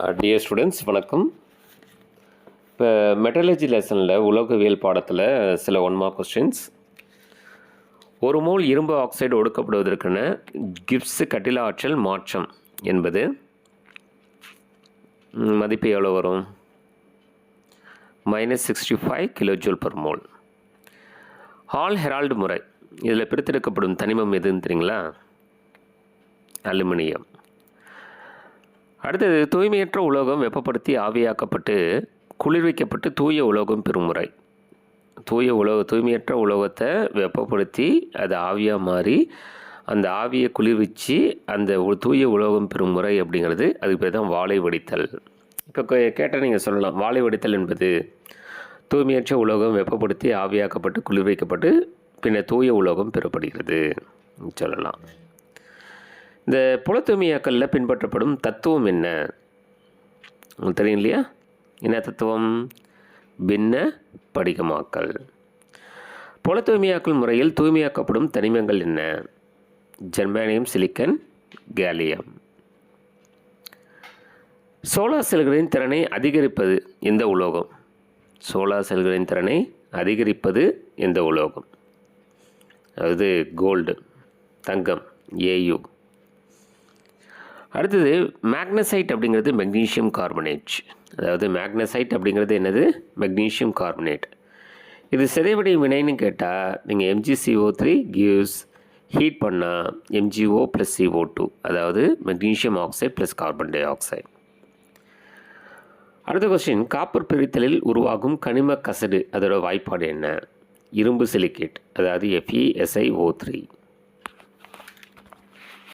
Uh, dear students வணக்கம். இப்போ metallurgy லெசனில் உலோகவியல் பாடத்தில் சில ஒன் மார்க் கொஸ்டின்ஸ் ஒரு மூல் இரும்பு ஆக்சைடு ஒடுக்கப்படுவதற்கான கிப்ஸ் கட்டில ஆற்றல் மாற்றம் என்பது. மதிப்பு எவ்வளோ வரும்? Minus sixty five kilojoule per mole Hall Heroult முறை. இதில் பிரித்தெடுக்கப்படும் தனிமம் எதுன்னு தெரியுங்களா? அலுமினியம். அடுத்தது தூய்மையற்ற உலோகம் வெப்பப்படுத்தி ஆவியாக்கப்பட்டு குளிர்விக்கப்பட்டு தூய உலோகம் பெறும் முறை தூய உலோக தூய்மையற்ற உலோகத்தை வெப்பப்படுத்தி அது ஆவியாக மாறி அந்த ஆவியை குளிர்விச்சு அந்த உ- தூய உலோகம் பெறும் முறை அப்படிங்கிறது அதுக்கு பேர் தான் வாழை வடித்தல். இப்போ கேட்டால் நீங்கள் சொல்லலாம் வாழை வடித்தல் என்பது தூய்மையற்ற உலோகம் வெப்பப்படுத்தி ஆவியாக்கப்பட்டு குளிர்விக்கப்பட்டு பின்னர் தூய உலோகம் பெறப்படுகிறது. சொல்லலாம். இந்த புலத்தூய்மையாக்கலில் பின்பற்றப்படும் தத்துவம் என்ன? உங்களுக்கு தெரியும் இல்லையா? என்ன தத்துவம்? பின்ன படிகமாக்கல். புலத்தூய்மையாக்கல் முறையில் தூய்மையாக்கப்படும் தனிமங்கள் என்ன? ஜெர்மானியம் சிலிக்கன் கேலியம். சோலார் செல்களின் திறனை அதிகரிப்பது எந்த உலோகம்? சோலார் செல்களின் திறனை அதிகரிப்பது எந்த உலோகம்? அதாவது கோல்டு தங்கம் ஏயு அடுத்தது மேக்னசைட் அப்படிங்கிறது மெக்னீஷியம் கார்பனேட். அதாவது மேக்னசைட் அப்படிங்கிறது என்னது? Magnesium carbonate. இது சிதைவடைய வினைன்னு கேட்டால் நீங்கள் M G C O three gives heat பண்ணால் M G O plus C O two அதாவது magnesium oxide plus carbon dioxide. அடுத்த கொஸ்டின் காப்பர் பிரித்தலில் உருவாகும் கனிம கசடு அதோட வாய்ப்பாடு என்ன? இரும்பு சிலிக்கேட் அதாவது எஃப்இஎஸ்ஐஓ த்ரீ